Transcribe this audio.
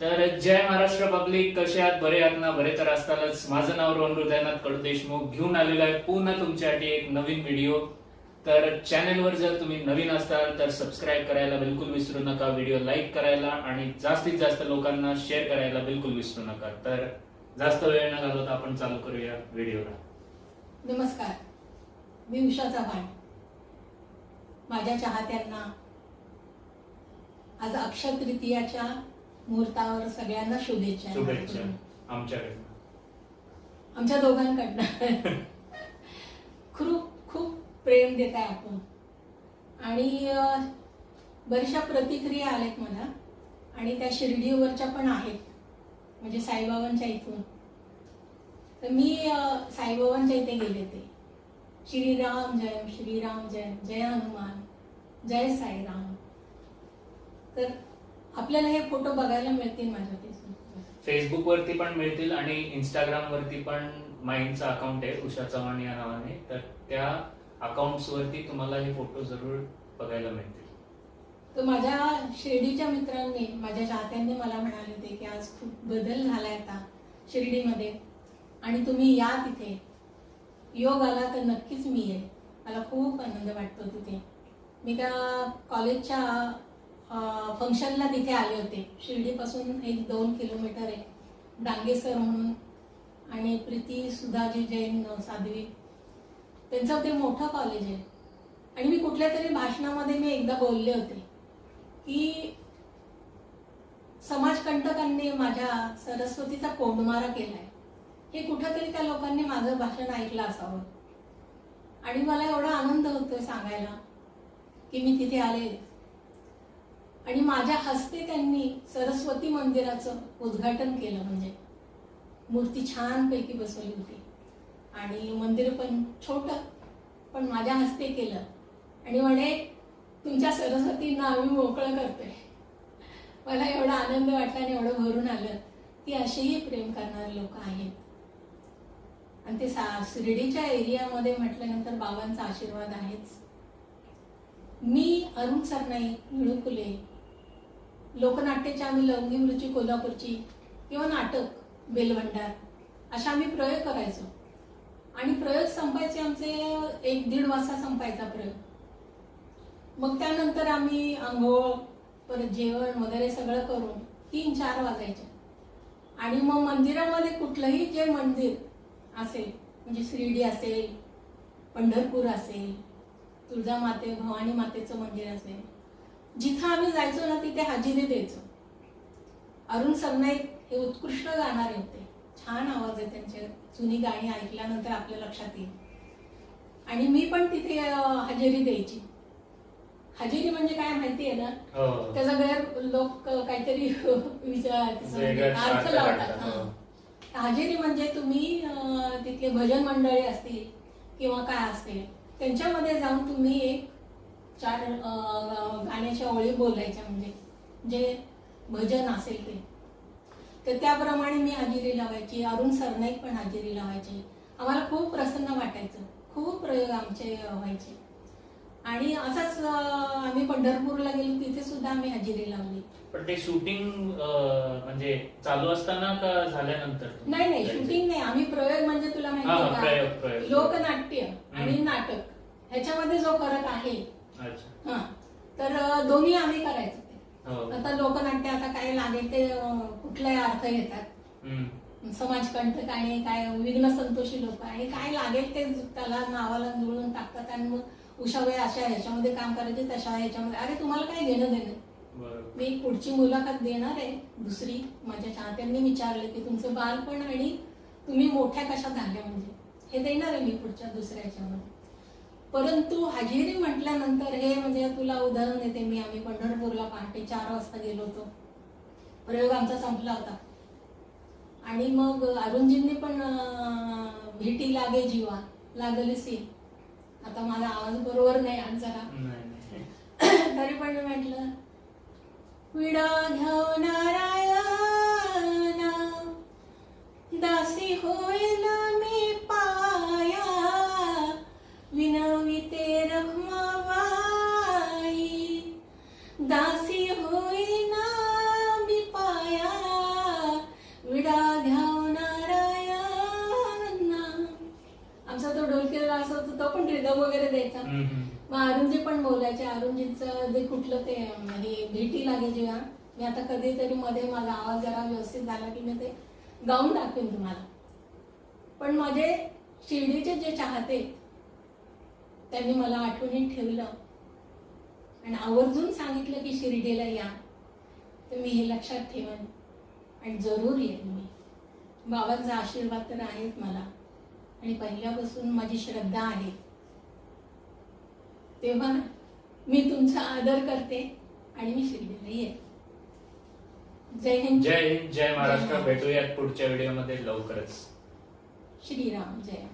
तर जय महाराष्ट्र पब्लिक कसे आहात? बरे आहात ना? बरे तर असतानाच माझं नाव रोहन हृदयनाथ कडू देशमुख. घेऊन आलेलो आहे पुन्हा तुमच्यासाठी एक नवीन व्हिडिओ तर चॅनेलवर जर तुम्ही नवीन असाल तर सबस्क्राईब करायला बिलकुल विसरू नका. व्हिडिओ लाईक करायला आणि जास्तीत जास्त लोकांना शेअर करायला बिलकुल विसरू नका. तर जास्त वेळ न घालवता आपण चालू करूया व्हिडिओला नमस्कार. मी उषा चव्हाण. माझ्या चाहत्यांना आज अक्षय तृतीयाच्या मुहूर्तावर सगळ्यांना शुभेच्छा शुभेच्छा आमच्याकडनं आमच्या दोघांकडनं. खूप खूप प्रेम देत आहे आपण. आणि बऱ्याचशा प्रतिक्रिया आल्यात मला. आणि त्या शिर्डीवरच्या पण आहेत. म्हणजे साईबाबांच्या इथून. तर मी साईबाबांच्या इथे गेले ते श्रीराम जय श्रीराम जय जय हनुमान जय साईराम. तर आपल्याला हे फोटो बघायला मिळतील माझ्या फेसबुक वरती पण मिळतील आणि इंस्टाग्राम वरती पण माइंडचं अकाउंट आहे उषा चव्हाण या नावाने. तर त्या अकाउंट्स वरती तुम्हाला हे फोटो जरूर बघायला मिळतील. तर माझ्या शिर्डीच्या मित्रांनी माझ्या चाहत्यांनी मला म्हणाले होते की आज खूप बदल झालाय आता शिर्डीमध्ये. आणि तुम्ही या तिथे. योग आला तर नक्कीच मी येईल. मला खूप आनंद वाटतो तिथे. मी त्या कॉलेजच्या फंक्शनला तिथे आले होते. शिर्डीपासून एक दोन किलोमीटर आहे. डांगे सर म्हणून आणि प्रीती सुधाजी जैन साध्वी. त्यांचं ते मोठं कॉलेज आहे. आणि मी कुठल्या तरी भाषणामध्ये मी एकदा बोलले होते की समाजकंटकांनी माझ्या सरस्वतीचा कोंडमारा आहे हे कुठंतरी त्या लोकांनी माझं भाषण ऐकलं असावं. आणि मला एवढा आनंद होतोय सांगायला की मी तिथे आले. आणि माझ्या हस्ते त्यांनी सरस्वती मंदिराचं उद्घाटन केलं. म्हणजे मूर्ती छानपैकी बसवली होती. आणि मंदिर पण छोट पण माझ्या हस्ते केलं. आणि म्हणे तुमच्या सरस्वतींना आम्ही मोकळं करतोय मला एवढा आनंद वाटला आणि एवढं भरून आलं की असेही प्रेम करणारे लोक आहेत. आणि ते सा शिर्डीच्या एरियामध्ये म्हटल्यानंतर बाबांचा आशीर्वाद आहेच. मी अरुण सरनाई निळुकुले लोकनाट्यच्या आम्ही लवंगी मृची कोल्हापूरची किंवा नाटक बेलभंडार अशा आम्ही प्रयोग करायचो. आणि प्रयोग संपायचे आमचे एक दीड वाजता संपायचा प्रयोग. मग त्यानंतर आम्ही आंघोळ परत जेवण वगैरे सगळं करून तीन चार वाजायचे. आणि मग मंदिरामध्ये कुठलंही जे मंदिर असेल म्हणजे शिर्डी असेल पंढरपूर असेल तुळजामाते भवानी मातेचं मंदिर असेल जिथं आम्ही जायचो ना तिथे हजेरी द्यायचो. अरुण सरनाईक हे उत्कृष्ट गाणारे होते छान आवाज आहे त्यांचे. जुनी गाणी ऐकल्यानंतर आपल्या लक्षात येईल. आणि मी पण तिथे हजेरी द्यायची. हजेरी म्हणजे काय माहिती आहे ना? हो. त्याचा गैर लोक काहीतरी वेगळा अर्थ लावतात. हा. हजेरी म्हणजे तुम्ही तिथले भजन मंडळी असतील किंवा काय असतील त्यांच्यामध्ये जाऊन तुम्ही एक चार गाण्याच्या ओळी बोलायच्या म्हणजे जे भजन असेल ते. तर त्याप्रमाणे मी हजेरी लावायची अरुण सरनाईक पण हजेरी लावायचे. आम्हाला खूप प्रसन्न वाटायचं खूप प्रयोग आमचे व्हायचे. आणि असंच आम्ही पंढरपूरला गेलो तिथे सुद्धा आम्ही हजेरी लावली. पण ते शूटिंग म्हणजे चालू असताना का झाल्यानंतर नाही नाही शूटिंग नाही. आम्ही प्रयोग म्हणजे तुला माहिती लोकनाट्य आणि नाटक ह्याच्यामध्ये जो फरक आहे हा. तर दोन्ही आम्ही करायचो ते. हो. आता लोकनाट्य आता काय लागेल ते कुठलाही अर्थ घेतात. हम्म. समाजकंटक आणि काय विघ्न संतोषी लोक आणि काय लागेल ते त्याला नावाला जुळून टाकतात आणि मग उषाबाई अशा ह्याच्यामध्ये काम करायचे तशा ह्याच्यामध्ये. अरे तुम्हाला काय घेणं देणं? मी पुढची मुलाखत देणार आहे दुसरी. माझ्या चाहत्यांनी विचारले की तुमचं बालपण आणि तुम्ही मोठ्या कशा झाल्या म्हणजे? हे देणार आहे मी पुढच्या दुसऱ्या ह्याच्यामध्ये. परंतु हजेरी म्हटल्यानंतर हे म्हणजे तुला उदाहरण देते मी. आम्ही पंढरपूरला पहाटे चार वाजता गेलो होतो. प्रयोग आमचा संपला होता. आणि मग अरुणजींनी पण भेटी लागे जीवा लागलीसी आता माझा आवाज बरोबर नाही नाही. तरी पण मी म्हटलं विडा घेऊ हम्म, हम्म. मग अरुणजी पण बोलायचे. अरुणजींचं जे कुठलं ते हे भेटी लागे जेव्हा. मी आता कधीतरी मध्ये माझा आवाज जरा व्यवस्थित झाला की मी ते गाऊन दाखवेन तुम्हाला. पण माझे शिर्डीचे जे चाहते त्यांनी मला आठवणीत ठेवलं. आणि आवर्जून सांगितलं की शिर्डीला या. तर मी हे लक्षात ठेवन. आणि जरूर येईन मी. बाबांचा आशीर्वाद तर आहेच मला. आणि पहिल्यापासून माझी श्रद्धा आहे. तेव्हा मी तुमचा आदर करते आणि मी शिर्डीला येते जय हिंद. जय हिंद. जय महाराष्ट्र. जय महाराष्ट्र. भेटूयात पुढच्या व्हिडिओमध्ये लवकरच. श्रीराम. जय.